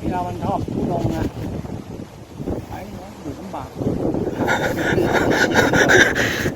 เวลามันชอบทุดงนะไอ้เนาะอยู่ลำบาก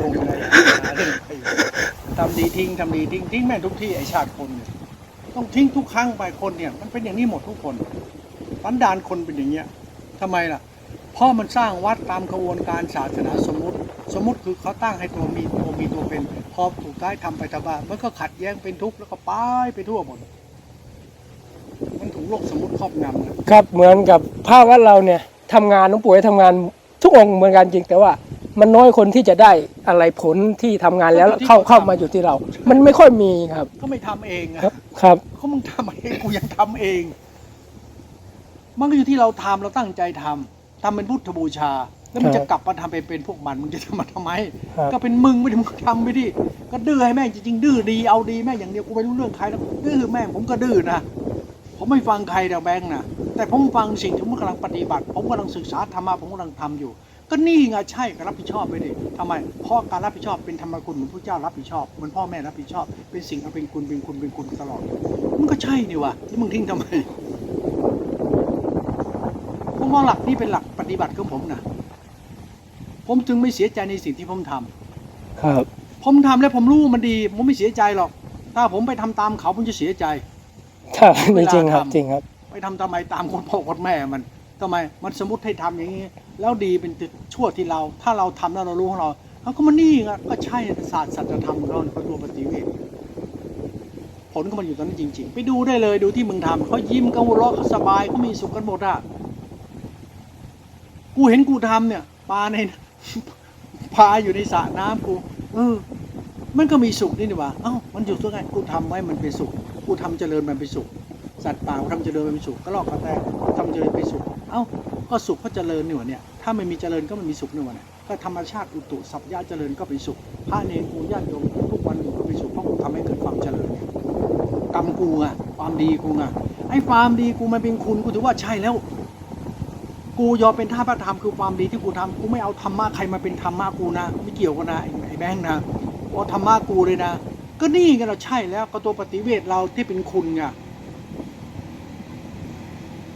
ดงเลยหาเรื่องไปทำดีทิ้งทำดีทิ้งทิ้งแม่งทุกที่ไอชาติคนเนี่ยต้องทิ้งทุกครั้งไปคนเนี่ย มันเป็นอย่างนี้หมดทุกคนสันดานคนเป็นอย่างเงี้ยทำไมล่ะเพ่อมันสร้างวัดตามกระบวนการศาสนาสมมติ สมมติคือเขาตั้งให้ตัวมีตัวมีตัวเป็นพอถูกท้ายทำไปทำมามันก็ขัดแย้งเป็นทุกข์แล้วก็ป้ายไปทั่วหมด ถูกโลกสมมติครอบงำนะครับเหมือนกับภาพว่าเราเนี่ยทำงานหลวงปู่ให้ทำงานทุกองค์เหมือนกันจริง แต่ว่ามันน้อยคนที่จะได้อะไรผลที่ทำงานแล้วเข้าเข้ามาอยู่ที่เรา มันไม่ค่อยมีครับ ก็ไม่ทำเองอะครับครับ เขามึงทำเองกูยังทำเอง มันก็อยู่ที่เราทำเราตั้งใจทำทำเป็นพุทธบูชา แล้วมันครับจะกลับมาทำไปเป็นพวกมันมึงจะทำมาทำไม ครับ ก็เป็นมึงไม่ได้มึงก็ทำไปดิก็ดื้อให้แม่งจริงๆดื้อดีเอาดีแม่งอย่างเดียวกูไม่รู้เรื่องใครแล้วดื้อแม่งผมก็ดื้อนะ ผมไม่ฟังใครแต่แบงค์นะแต่ผมฟังสิ่งที่ผมกำลังปฏิบัติ ผมกำลังศึกษาธรรมะผมกำลังทำอยู่ ก็นี่ไงใช่ก็รับผิดชอบไปดิทำไมเพราะการรับผิดชอบเป็นธรรมคุณเหมือนพระเจ้ารับผิดชอบเหมือนพ่อแม่รับผิดชอบ เป็นสิ่งอันเป็นคุณเป็นคุณเป็นคุณตลอด มันก็ใช่นี่วะแล้วมึงทิ้งทำไมผมว่าหลักนี้เป็นหลักปฏิบัติของผมนะผมจึงไม่เสียใจในสิ่งที่ผมทำครับ ผมทำแล้วผมรู้ว่ามันดี ผมไม่เสียใจหรอก ถ้าผมไปทำตามเขาผมจะเสียใจ ครับนี่จริงครับจริงครับ ไปทำทำไมตามคนพ่อคนแม่มันทำไมมันสมมติให้ทำอย่างนี้ แล้วดีเป็นชั่วที่เรา ถ้าเราทำแล้วเรารู้ของเราเขาก็มานี่ไงก็ใช่ศาสตร์สัจธรรมของเราเนี่ยเขาตัวปฏิเวทผลก็มันอยู่ตรงนั้นจริง ๆ ไปดูได้เลยดูที่มึงทำเขายิ้มเขาหัวเราะเขาสบายเขามีสุขกันหมดอะกูเห็นกูทำเนี่ยปลาในปลาอยู่ในสระน้ำกูเออ มันก็มีสุขนี่นี่หว่าเอ้ามันอยู่ตัวไงกูทำไว้มันเป็นสุข กูทำเจริญมันเป็นสุข สัตว์ป่ากูทำเจริญมันเป็นสุขก็ลอกกระแตกทำเจริญเป็นสุข เอ้า ก็สุขเพราะเจริญนี่ว่าเนี่ย ถ้าไม่มีเจริญก็ไม่มีสุขนี่ว่าเนี่ย ก็ธรรมชาติอุตุสัพยะเจริญก็เป็นสุข พระเนรกูญาติโยมทุกวันอยู่ก็เป็นสุขเพราะกูทำให้เกิดความเจริญเนี่ยกรรมกูไงความดีกูไงไอ้ความดีกูมันเป็นคุณกูถือว่าใช่แล้ว กูยอมเป็นท่าพระธรรมคือความดีที่กูทำกูไม่เอาธรรมะใครมาเป็นธรรมะกูนะ ไม่เกี่ยวกันนะไอ้ไอ้แบงค์นะเอาธรรมะกูเลยนะ ก็นี่ไงเราใช่แล้วก็ตัวปฏิเวทเราที่เป็นคุณไง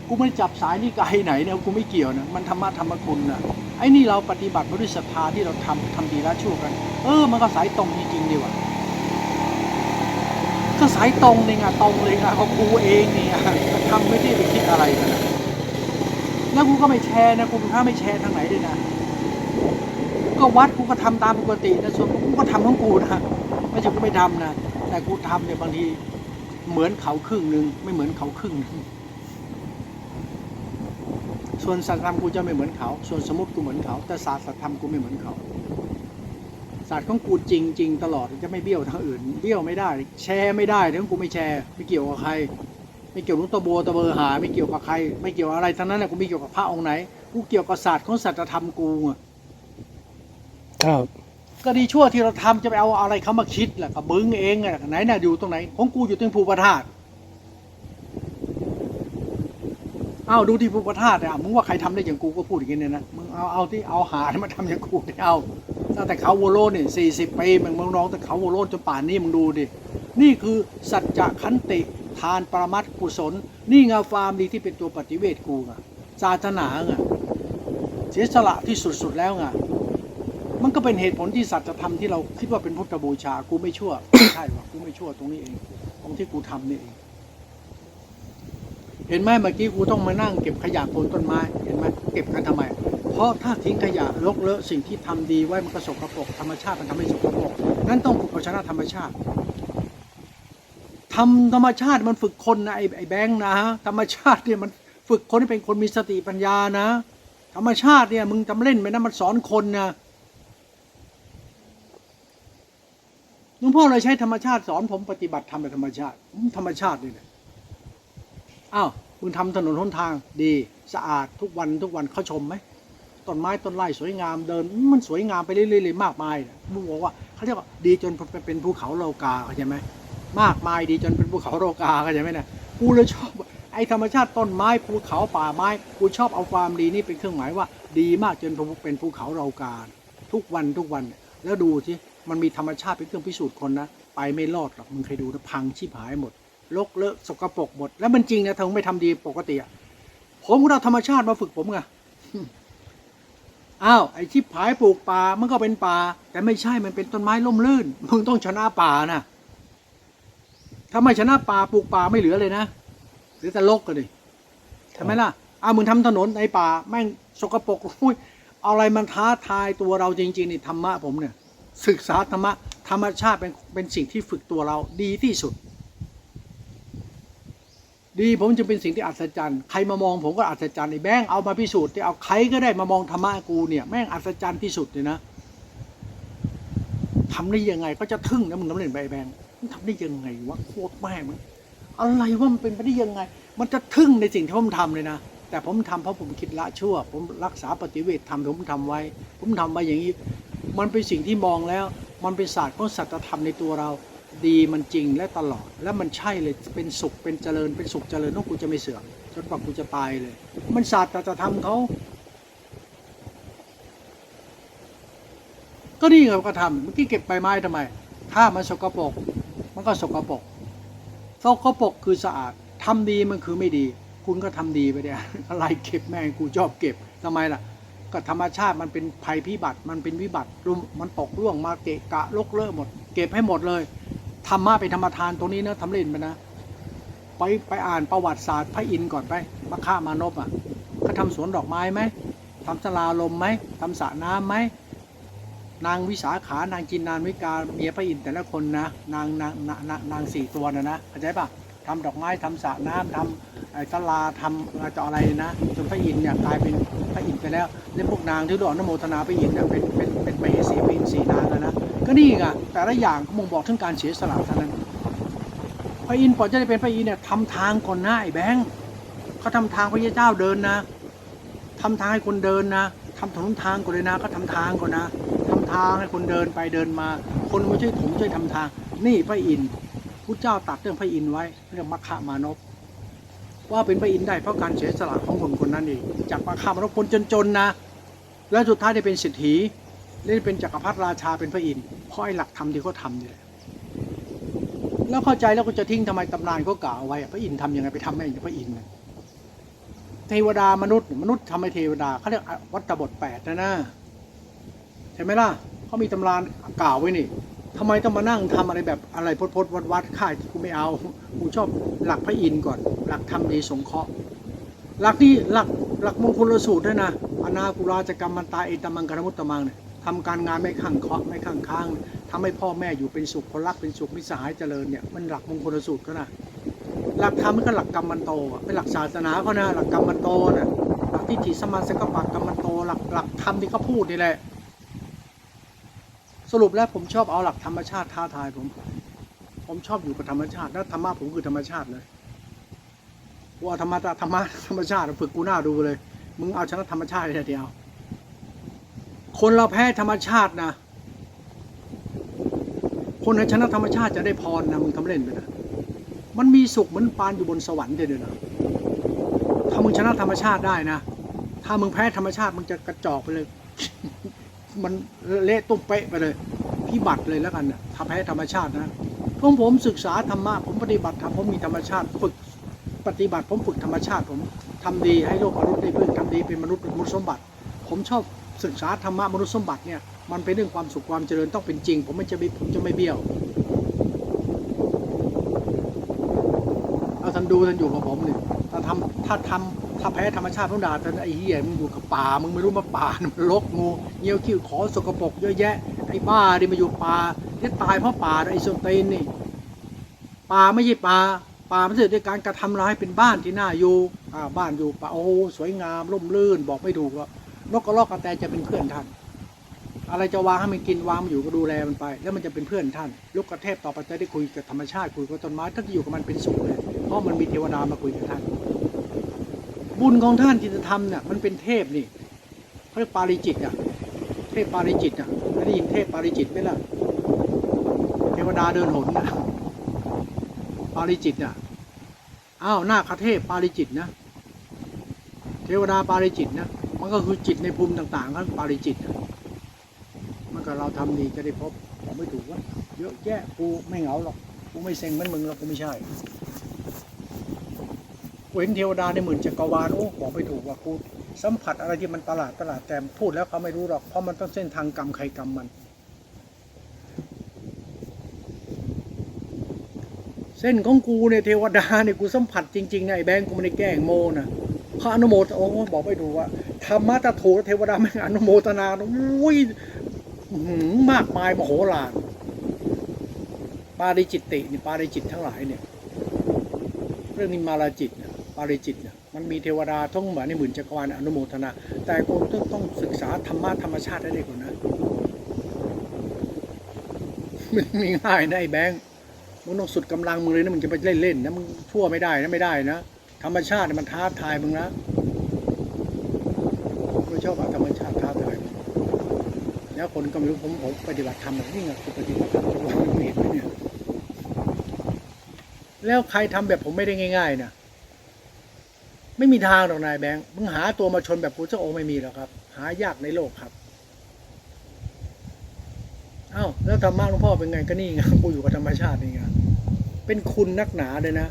กูไม่จับสายนี่ไกลไหนเนี่ยกูไม่เกี่ยวนะมันธรรมะธรรมคุณนะไอ้นี่เราปฏิบัติบริศรัทธาที่เราทำทำดีละชั่วกัน เออ มันก็สายตรงจริงๆดีว่ะก็สายตรงเลยไงตรงเลยไงของกูเองเนี่ยทำไม่ได้ไปคิดอะไรกันนะแล้วกูก็ไม่แชร์นะกูเป็นพระไม่แชร์ทางไหนด้วยนะ ก็วัดกูก็ทำตามปกตินะส่วนกูก็ทำของกูนะไม่ใช่กูไม่ทำนะแต่กูทำเนี่ยบางทีเหมือนเขาครึ่งหนึ่งไม่เหมือนเขาครึ่งหนึ่งส่วนสัตธรรมกูจะไม่เหมือนเขา ส่วนสมมติกูเหมือนเขา แต่ศาสตร์สัตธรรมกูไม่เหมือนเขา ศาสตร์ของกูจริงจริงๆตลอดจะไม่เบี้ยวทางอื่น เบี้ยวไม่ได้ แชร์ไม่ได้เรื่องกูไม่แชร์ไม่เกี่ยวกับใคร ไม่เกี่ยวกับตะโบตะเบอร์หา ไม่เกี่ยวกับใคร ไม่เกี่ยวอะไรทั้งนั้นนะกูไม่เกี่ยวกับพระองค์ไหน กูเกี่ยวกับศาสตร์ของสัจธรรมกูอะครับ ก็ดีชั่วที่เราทำจะไปเอาอะไรเขามาคิดล่ะกับมึงเองอะไหนน่ะอยู่ตรงไหนของกูอยู่ตรงภูประธาตุอ้าวดูที่ภูประธาตุอะมึงว่าใครทำได้อย่างกูก็พูดอย่างนี้เนี่ยนะมึงเอาเอาที่เอาหาที่มาทำอย่างกูดิเอาตั้งแต่เขาโวโลนเนี่ยสี่สิบปีมึงมึงน้องแต่เขาโวโลนจนป่านนี้มึงดูดินี่คือสัจจะขันติทานปรมัตกุศล นี่ไงฟาร์มดีที่เป็นตัวปฏิเวทกูไงศาสนาไงเสียสละที่สุดๆแล้วไง มันก็เป็นเหตุผลที่สัจธรรมที่เราคิดว่าเป็นพุทธบูชา กูไม่ชั่วไม่ใช่ว่ะกูไม่ชั่วตรงนี้เองตรงที่กูทำนี่เอง เห็นไหมเมื่อกี้กูต้องมานั่งเก็บขยะโคนต้นไม้ เห็นไหมเก็บกันทำไม เพราะถ้าทิ้งขยะลกเลอะสิ่งที่ทำดีไว้มันก็สกปรกธรรมชาติมันทำให้สกปรกนั้นต้องฝึกเอาชนะธรรมชาติทำธรรมชาติมันฝึกคนนะไอ้ไอ้แบงค์นะ ธรรมชาติเนี่ยมันฝึกคนให้เป็นคนมีสติปัญญานะ ธรรมชาติเนี่ยมึงทำเล่นไปนะมันสอนคนนะ ลวงพ่อเลยใช้ธรรมชาติสอนผมปฏิบัติธรรมแบบธรรมชาติธรรมชาตินี่แหละอ้าวมึงทำถนนหนทางดีสะอาดทุกวันทุกวันเขาชมไหมต้นไม้ต้นไร่สวยงามเดิน มันสวยงามไปเรื่อยๆเลยมากมายนะมึงบอกว่าเขาเรียกว่าดีจนเป็นภูเขาโลกาเข้าใจไหมมากมายดีจนเป็นภูเขาโลกาเข้าใจไหมนะกูเลยชอบไอ้ธรรมชาติต้นไม้ภูเขาป่าไม้กูชอบเอาความดีนี่เป็นเครื่องหมายว่า ดีมากจนเป็นภูเขาโลกาทุกวันทุกวันแล้วดูสิ มันมีธรรมชาติเป็นเครื่องพิสูจน์คนนะไปไม่รอดหรอกมึงเคยดูนะพังชิบหายหมดลกเลอะสกปรกหมดแล้วมันจริงนะถ้ามึงไม่ทำดีปกติอะผมก็เอาธรรมชาติมาฝึกผมไงอ้าวไอ้ชิบหายปลูกป่ามันก็เป็นป่า แต่ไม่ใช่มันเป็นต้นไม้ล่มลื่นมึงต้องชนะป่านะถ้าไม่ชนะป่าปลูกป่าไม่เหลือเลยนะเหลือแต่ลกกันดิใช่ไหมล่ะอ้าวมึงทำถนนในป่าแม่งสกปรกอุ้ยเอาอะไรมันท้าทายตัวเราจริงๆนี่ธรรมะผมเนี่ย ศึกษาธรรมะธรรมชาติเป็นเป็นสิ่งที่ฝึกตัวเราดีที่สุด ดีผมจะเป็นสิ่งที่อัศจรรย์ใครมามองผมก็อัศจรรย์ไอ้แบงเอามาพิสูจน์ที่เอาใครก็ได้มามองธรรมะกูเนี่ยแม่งอัศจรรย์ที่สุดเลยนะทำได้ยังไงก็จะทึ่งนะมึงน้ำเล่นใบแบงมันทำได้ยังไงวะโคตรแม่มันอะไรว่ามันเป็นไปได้ยังไง มันจะทึ่งในสิ่งที่ผมทำเลยนะ แต่ผมทำเพราะผมคิดละชั่ว ผมรักษาปฏิเวททำผมทำไว้ ผมทำไว้อย่างนี้ มันเป็นสิ่งที่มองแล้ว มันเป็นศาสตร์ของสัจธรรมในตัวเรา ดีมันจริงและตลอด และมันใช่เลย เป็นสุข เป็นเจริญ เป็นสุขเจริญต้องกูจะไม่เสื่อม จนกว่ากูจะตายเลย มันศาสตร์สัจธรรมเขาก็นี่ไงก็ทำเมื่อกี้เก็บใบไม้ทำไม ถ้ามันสกปรก มันก็สกปรกสกปรกคือสะอาดทำดีมันคือไม่ดี คุณก็ทำดีไปเนี่ยอะไรเก็บแม่งกูชอบเก็บทำไมล่ะ ก็ธรรมชาติมันเป็นภัยพิบัติมันเป็นวิบัติรุมมันตกร่วงมาเกะกะลกเลอะหมด เก็บให้หมดเลยธรรมะเป็นธรรมทานตรงนี้นะทำเล่นไปนะไปไปอ่านประวัติศาสตร์พระอินทร์ก่อนไปมาฆ่ามานพอะเขาทำสวนดอกไม้ไหมทำสลาลมไหมทำสระน้ำไหมนางวิสาขานางจินนานวิกาเมียพระอินทร์แต่ละคนนะนางนางนางนางสี่ตัวนะนะเข้าใจปะ ทำดอกไม้ทำสระน้ำทำไอ้สลาทำอะไรต่ออะไรนะจนพระอินทร์เนี่ยกลายเป็นพระอินทร์ไปแล้วแล้วพวกนางที่ดอกนโมทนาพระอินทร์เนี่ยเป็นเป็นเป็นมเหสีเป็นสีนางแล้วนะก็นี่ไงแต่ละอย่างก็บ่งบอกถึงการเสียสละเท่านั้น พระอินทร์ก่อนจะได้เป็นพระอินทร์เนี่ยทำทางก่อนหน้าไอ้แบงค์เขาทำทางพระเจ้าเดินนะทำทางให้คนเดินนะทำถนนทางก่อนเลยนะก็ทำทางก่อนนะทำทางให้คนเดินไปเดินมา คนไม่ช่วยถมช่วยทำทาง นี่พระอินทร์ พุทธเจ้าตัดเรื่องพระอินทร์ไว้เรื่องมัคคามานพว่าเป็นพระอินทร์ได้เพราะการเสียสละของคนคนนั้นเองจากมัคคามานพคนจนๆนะ แล้วสุดท้ายได้เป็นเศรษฐีได้เป็นจักรพรรดิราชาเป็นพระอินทร์เพราะไอ้หลักธรรมที่เขาทำนี่แหละแล้วเข้าใจแล้วก็จะทิ้งทำไมตำนานเขากล่าวไว้พระอินทร์ทำยังไงไปทำแม่งพระอินทร์เทวดามนุษย์มนุษย์ทำให้เทวดาเขาเรียกวัตบทแปดนะนะใช่ไหมล่ะเขามีตำรานกล่าวไว้นี่ ทำไมต้องมานั่งทำอะไรแบบอะไรพดพดวัดวัดค่ายกูไม่เอากูชอบหลักพระอินทร์ก่อน หลักธรรมดีสงเคราะห์หลักนี่หลักหลักมงคลสูตรด้วยนะอนาคุราจกรรมมันตาเอตมังกรมุตตมังเนี่ยทำการงานไม่ข้างเคาะไม่ข้างค้างทำให้พ่อแม่อยู่เป็นสุขคนรักเป็นสุขมิสหายเจริญเนี่ยมันหลักมงคลสูตรก็นะหลักธรรมก็หลักกรรมมันโตอะเป็นหลักศาสนาเขานะหลักกรรมมันโตนะหลักทิฏฐิสมมาสกปะกรรมมันโตหลักหลักธรรมที่เขาพูดนี่แหละ สรุปแล้วผมชอบเอาหลักธรรมชาติท้าทายผม ผมชอบอยู่กับธรรมชาติแล้วธรรมะผมคือธรรมชาติเลยว่าธรรมะธรรมะธรรมชาติฝึกกูหน้าดูเลย มึงเอาชนะธรรมชาติได้เดียว คนเราแพ้ธรรมชาตินะ คนในชนะธรรมชาติจะได้พรนะมึงทำเล่นไปนะมันมีสุขเหมือนปานอยู่บนสวรรค์เดียวนะถ้ามึงชนะธรรมชาติได้นะ ถ้ามึงแพ้ธรรมชาติมึงจะกระจอกไปเลย มันเละตุ้มเป๊ะไปเลย พิบัติเลยแล้วกันนะถ้าแพ้ธรรมชาตินะผมผมศึกษาธรรมะผมปฏิบัติธรรมผมมีธรรมชาติฝึกปฏิบัติผมฝึกธรรมชาติ ผมทำดีให้โลกมนุษย์ได้พึ่งทำดีเป็นมนุษย์เป็นมนุษย์สมบัติ ผมชอบศึกษาธรรมะมนุษย์สมบัติเนี่ยมันเป็นเรื่องความสุขความเจริญต้องเป็นจริง ผมไม่จะไม่ผมจะไม่เบี้ยวเอาท่านดูท่านอยู่กับผมเนี่ยถ้าทำถ้าทำ ถ้าแพ้ธรรมชาติต้องด่าท่านไอ้เหี้ยมึงอยู่กับป่ามึงไม่รู้มาป่ามันรกงูเงี้ยวขี้ขอสกปรกเยอะแยะไอ้บ้าที่มาอยู่ป่าที่ตายเพราะป่าไอ้ส้นตีนนี่ป่าไม่ใช่ป่าป่ามันเกิดด้วยการกระทำเราให้เป็นบ้านที่น่าอยู่อ่าบ้านอยู่ป่าโอ้สวยงามร่มรื่นบอกไม่ถูกหรอกนกกระรอกกระแตจะเป็นเพื่อนท่านอะไรจะวางให้มันกินวางมันอยู่ก็ดูแลมันไป แล้วมันจะเป็นเพื่อนท่าน ลูกกระเทพต่อไปจะได้คุยกับธรรมชาติคุยกับต้นไม้ถ้าจะอยู่กับมันเป็นสุขเลยเพราะมันมีเทวดามาคุยกับท่าน บุญของท่านที่จะทำเนี่ยมันเป็นเทพนี่เขาเรียกปาริจิตอะเทพปาริจิตอะไม่ได้ยินเทพปาริจิตไหมล่ะเทวดาเดินหนนะปาริจิตอะอ้าวหน้าคเทพปาริจิตนะ เทวดาปาริจิตนะมันก็คือจิตในภูมิต่างๆก็ปาริจิตมันก็เราทำดีจะได้พบผมไม่ถูกว่าเยอะแยะกูไม่เหงาหรอกกูไม่เซ็งเหมือนมึงหรอกกูไม่ใช่ กูเห็นเทวดาในหมื่นจักรวาลโอ้บอกไม่ถูกว่ากูสัมผัสอะไรที่มันประหลาดประหลาดแต่พูดแล้วเขาไม่รู้หรอกเพราะมันต้องเส้นทางกรรมใครกรรมมัน เส้นของกูเนี่ยเทวดาเนี่ยกูสัมผัสจริงๆนะไอ้แบงค์กูไม่ได้แกล้งโมนะพระอนุโมทโอ้บอกไม่ถูกว่าธรรมะตะโถเทวดาไม่อนุโมทนาอุ้ยมากมายมโหฬารปาริจิตตินี่ปาริจิตทั้งหลายเนี่ย เรื่องนี้มาลาจิตเนี่ย ปาริจิตเนี่ยมันมีเทวดาทั้งหมดในหมื่นจักรวาลอนุโมทนา แต่กูต้องต้องศึกษาธรรมะธรรมชาติให้ได้ก่อนนะมันมีง่ายนะไอ้แบงค์มึงต้องสุดกำลังมึงเลยนะมึงจะไปเล่นๆนะมึงชั่วไม่ได้นะไม่ได้นะธรรมชาติเนี่ยมันท้าทายมึงนะไม่ชอบอาธรรมชาติท้าทายมึงแล้วคนก็ไม่รู้ผมผมปฏิบัติธรรมแบบนี้ไงกูปฏิบัติธรรมทุกวันมึงเห็นไหมเนี่ยแล้วใครทำแบบผมไม่ได้ง่าย ๆนะ ไม่มีทางหรอกนายแบงค์มึงหาตัวมาชนแบบกูเจ้าโอไม่มีหรอกครับ หายากในโลกครับเอ้าแล้วธรรมะหลวงพ่อเป็นไงก็นี่ไงกูอยู่กับธรรมชาตินี่ไงเป็นคุณนักหนาเลยนะ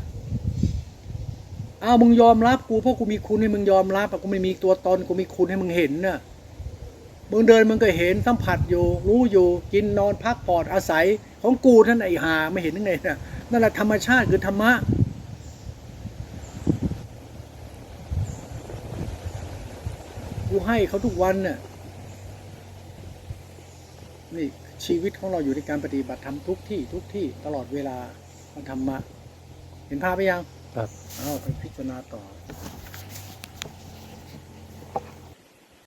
อ้าวมึงยอมรับกูเพราะกูมีคุณให้มึงยอมรับอะกูไม่มีตัวตนกูมีคุณให้มึงเห็นน่ะมึงเดินมึงก็เห็นสัมผัสอยู่ รู้อยู่กินนอนพักผ่อนอาศัยของกูท่านไอหาไม่เห็นยังไงน่ะนั่นแหละธรรมชาติคือธรรมะ กูให้เขาทุกวันน่ะนี่ชีวิตของเราอยู่ในการปฏิบัติธรรมทุกที่ทุกที่ตลอดเวลามันธรรมะ เห็นภาพไปยัง ครับ เอาไปพิจารณาต่อ